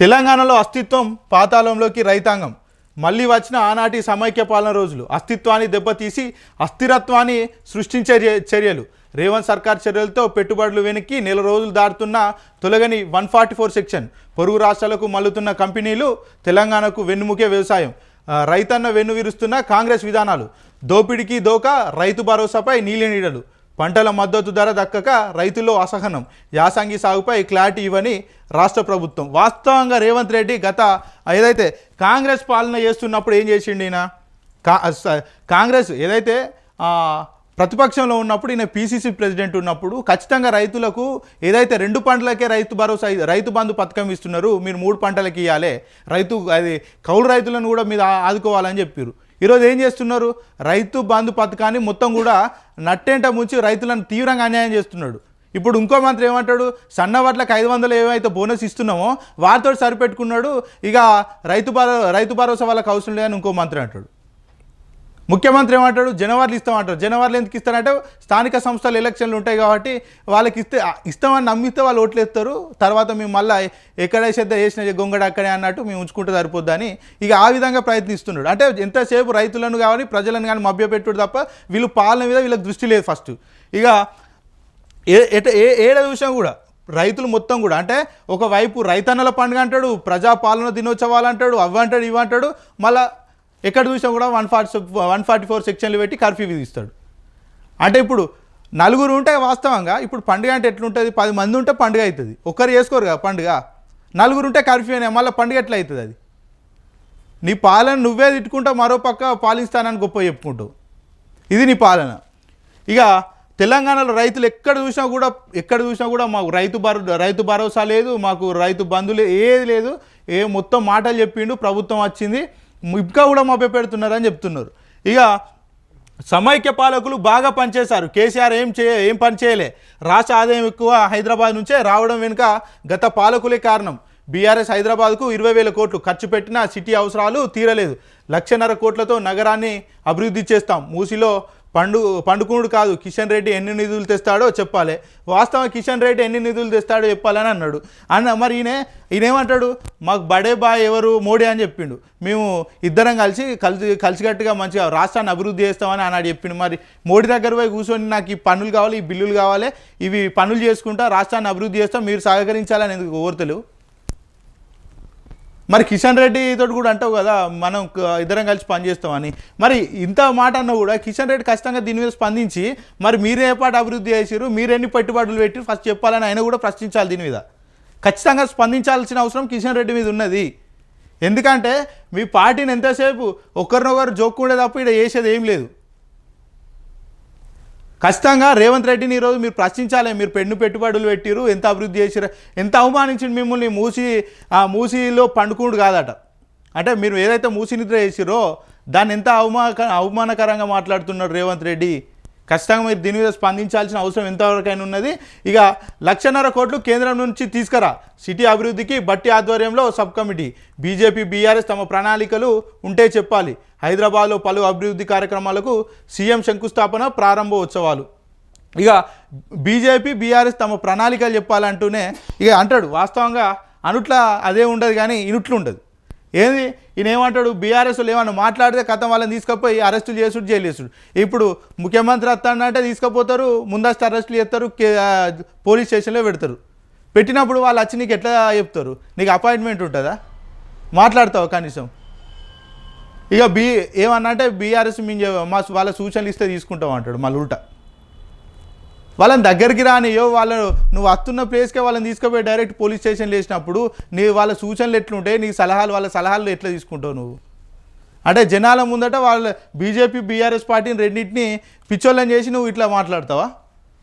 తెలంగాణలో అస్తిత్వం పాతాళంలోకి రైతాంగం. మళ్ళీ వచ్చిన ఆనాటి సమైక్య పాలన రోజులు. అస్తిత్వాన్ని దెబ్బతీసి అస్థిరత్వాన్ని సృష్టించే చర్యలు. రేవంత్ సర్కార్ చర్యలతో పెట్టుబడులు వెనక్కి నెల రోజులు దాటుతున్న తొలగని వన్ ఫార్టీ ఫోర్ సెక్షన్. పొరుగు రాష్ట్రాలకు మల్లుతున్న కంపెనీలు తెలంగాణకు వెన్నుముకే వ్యవసాయం. రైతన్న వెన్ను విరుస్తున్న కాంగ్రెస్ విధానాలు. దోపిడికి దోక రైతు భరోసాపై నీలి నీడలు. పంటల మద్దతు ధర దక్కక రైతుల్లో అసహనం. యాసంగి సాగుపై క్లారిటీ ఇవ్వని రాష్ట్ర ప్రభుత్వం. వాస్తవంగా రేవంత్ రెడ్డి గత ఏదైతే కాంగ్రెస్ పాలన చేస్తున్నప్పుడు ఏం చేసిండు ఈయన? కా స- కాంగ్రెస్ ఏదైతే ప్రతిపక్షంలో ఉన్నప్పుడు ఈయన పీసీసీ ప్రెసిడెంట్ ఉన్నప్పుడు ఖచ్చితంగా రైతులకు ఏదైతే రెండు పంటలకే రైతు భరోసా రైతు బంధు పథకం ఇస్తున్నారు మీరు మూడు పంటలకి ఇవ్వాలి రైతు అది కౌలు రైతులను కూడా మీరు ఆదుకోవాలని చెప్పారు ఈరోజు ఏం చేస్తున్నారు? రైతు బంధు పథకాన్ని మొత్తం కూడా నట్టేంట ముంచి రైతులను తీవ్రంగా అన్యాయం చేస్తున్నాడు. ఇప్పుడు ఇంకో మంత్రి ఏమంటాడు? సన్న వడ్లకు ఐదు వందలు ఏమైతే బోనస్ ఇస్తున్నామో వారితో సరిపెట్టుకున్నాడు ఇక రైతు భరో రైతు భరోసా వాళ్ళకి అవసరం లేదని ఇంకో మంత్రి అంటాడు. ముఖ్యమంత్రి ఏమంటాడు? జనవరిలు ఇస్తామంటారు జనవరిలు ఎందుకు ఇస్తారంటే స్థానిక సంస్థలు ఎలక్షన్లు ఉంటాయి కాబట్టి వాళ్ళకి ఇస్తే ఇస్తామని నమ్మిస్తే వాళ్ళు ఓట్లు వేస్తారు. తర్వాత మేము మళ్ళీ ఎక్కడ శ్రద్ధ వేసిన గొంగడ అక్కడే అన్నట్టు మేము ఉంచుకుంటే సరిపోద్దని ఇక ఆ విధంగా ప్రయత్నిస్తున్నాడు. అంటే ఎంతసేపు రైతులను కానీ ప్రజలను కానీ మభ్యపెట్టుడు తప్ప వీళ్ళు పాలన మీద వీళ్ళకి దృష్టి లేదు ఫస్ట్. ఇక ఏ ఏ ఏడ చూసినా కూడా రైతులు మొత్తం కూడా అంటే ఒకవైపు రైతన్నల పండుగ అంటాడు ప్రజాపాలన దినోత్సవాలు అంటాడు అవి అంటాడు ఇవి అంటాడు మళ్ళీ ఎక్కడ చూసినా కూడా one forty one forty four సెక్షన్లు పెట్టి కర్ఫ్యూ విధిస్తాడు అంటే ఇప్పుడు నలుగురు ఉంటే వాస్తవంగా ఇప్పుడు పండుగ అంటే ఎట్లుంటుంది? పది మంది ఉంటే పండుగ అవుతుంది ఒక్కరు చేసుకోరు కదా పండుగ. నలుగురు ఉంటే కర్ఫ్యూ అనే మళ్ళీ పండుగ ఎట్లా అవుతుంది అది? నీ పాలన నువ్వే తిట్టుకుంటా మరో పక్క పాలిస్తానని గొప్ప చెప్పుకుంటావు. ఇది నీ పాలన. ఇక తెలంగాణలో రైతులు ఎక్కడ చూసినా కూడా ఎక్కడ చూసినా కూడా మాకు రైతు భరో రైతు భరోసా లేదు మాకు రైతు బంధులు ఏది లేదు. ఏ మొత్తం మాటలు చెప్పిండు ప్రభుత్వం వచ్చింది. ఇంకా కూడా మభ్య పెడుతున్నారని చెప్తున్నారు. ఇక సమైక్య పాలకులు బాగా పనిచేశారు. కేసీఆర్ ఏం చేయ ఏం పని చేయలే. రాష్ట్ర ఆదాయం ఎక్కువ హైదరాబాద్ నుంచే రావడం వెనుక గత పాలకులే కారణం. బీఆర్ఎస్ హైదరాబాద్కు ఇరవై వేల కోట్లు ఖర్చు పెట్టిన సిటీ అవసరాలు తీరలేదు. లక్షన్నర కోట్లతో నగరాన్ని అభివృద్ధి చేస్తాం. మూసిలో పండు పండుకునుడు కాదు. కిషన్ రెడ్డి ఎన్ని నిధులు తెస్తాడో చెప్పాలి. వాస్తవం కిషన్ రెడ్డి ఎన్ని నిధులు తెస్తాడో చెప్పాలని అన్నాడు. అన్న మరి ఈయన ఈయనేమంటాడు? మాకు బడే బాయ్ ఎవరు? మోడీ అని చెప్పిండు. మేము ఇద్దరం కలిసి కలిసి కలిసికట్టుగా మంచిగా రాష్ట్రాన్ని అభివృద్ధి చేస్తామని అన్నాడు చెప్పిండు. మరి మోడీ దగ్గర పోయి కూర్చొని నాకు ఈ పనులు కావాలి ఈ బిల్లులు కావాలి ఇవి పనులు చేసుకుంటా రాష్ట్రాన్ని అభివృద్ధి చేస్తాం మీరు సహకరించాలని ఎందుకు కోరతలేవు? మరి కిషన్ రెడ్డి తోటి కూడా అంటావు కదా మనం ఇద్దరం కలిసి పనిచేస్తామని మరి ఇంత మాట అన్నా కూడా కిషన్ రెడ్డి ఖచ్చితంగా దీని మీద స్పందించి మరి మీరే ఏ పాటు అభివృద్ధి చేసిరు మీరెన్ని పెట్టుబడులు పెట్టి ఫస్ట్ చెప్పాలని ఆయన కూడా ప్రశ్నించాలి దీని మీద. ఖచ్చితంగా స్పందించాల్సిన అవసరం కిషన్ రెడ్డి మీద ఉన్నది. ఎందుకంటే మీ పార్టీని ఎంతసేపు ఒకరినొకరు జోక్కుండే తప్ప ఇక్కడ చేసేది ఏం లేదు. ఖచ్చితంగా రేవంత్ రెడ్డిని ఈరోజు మీరు ప్రశ్నించాలి. మీరు పెన్ను పెట్టుబడులు పెట్టిరు ఎంత అభివృద్ధి చేసిరు ఎంత అవమానించింది మిమ్మల్ని మూసి ఆ మూసీలో పండుకుండు కాదట. అంటే మీరు ఏదైతే మూసి నిద్ర చేసిరో దాన్ని ఎంత అవమా అవమానకరంగా మాట్లాడుతున్నాడు రేవంత్ రెడ్డి. ఖచ్చితంగా మీరు దీని మీద స్పందించాల్సిన అవసరం ఎంతవరకైనా ఉన్నది. ఇక లక్షన్నర కోట్లు కేంద్రం నుంచి తీసుకురా. సిటీ అభివృద్ధికి బట్టి ఆధ్వర్యంలో సబ్ కమిటీ బీజేపీ బీఆర్ఎస్ తమ ప్రణాళికలు ఉంటే చెప్పాలి. హైదరాబాద్లో పలు అభివృద్ధి కార్యక్రమాలకు సీఎం శంకుస్థాపన ప్రారంభోత్సవాలు. ఇక బీజేపీ బీఆర్ఎస్ తమ ప్రణాళికలు చెప్పాలంటూనే ఇక అంటాడు వాస్తవంగా అనుట్ల అదే ఉండదు కానీ ఇనుట్లు ఉండదు. ఏంది? ఈయన ఏమంటాడు? బీఆర్ఎస్ ఏమన్నా మాట్లాడితే కథ వాళ్ళని తీసుకుపోయి అరెస్టులు చేసుడు జైలు చేసుడు. ఇప్పుడు ముఖ్యమంత్రి వస్తాడంటే తీసుకుపోతారు ముందస్తు అరెస్టులు చేస్తారు పోలీస్ స్టేషన్లో పెడతారు. పెట్టినప్పుడు వాళ్ళు వచ్చి నీకు ఎట్లా చెప్తారు? నీకు అపాయింట్మెంట్ ఉంటుందా? మాట్లాడతావు కనీసం? ఇక బీ ఏమన్నా అంటే బీఆర్ఎస్ మేము మా వాళ్ళ సూచనలు ఇస్తే తీసుకుంటాం అంటాడు మళ్ళీ ఉల్టా. వాళ్ళని దగ్గరికి రానియో వాళ్ళ నువ్వు వస్తున్న ప్లేస్కే వాళ్ళని తీసుకుపోయి డైరెక్ట్ పోలీస్ స్టేషన్లు వేసినప్పుడు నీ వాళ్ళ సూచనలు ఎట్లుంటాయి నీ సలహాలు వాళ్ళ సలహాలు ఎట్లా తీసుకుంటావు నువ్వు? అంటే జనాల ముందట వాళ్ళ బీజేపీ బీఆర్ఎస్ పార్టీని రెండింటిని పిచ్చోళ్ళని చేసి నువ్వు ఇట్లా మాట్లాడతావా?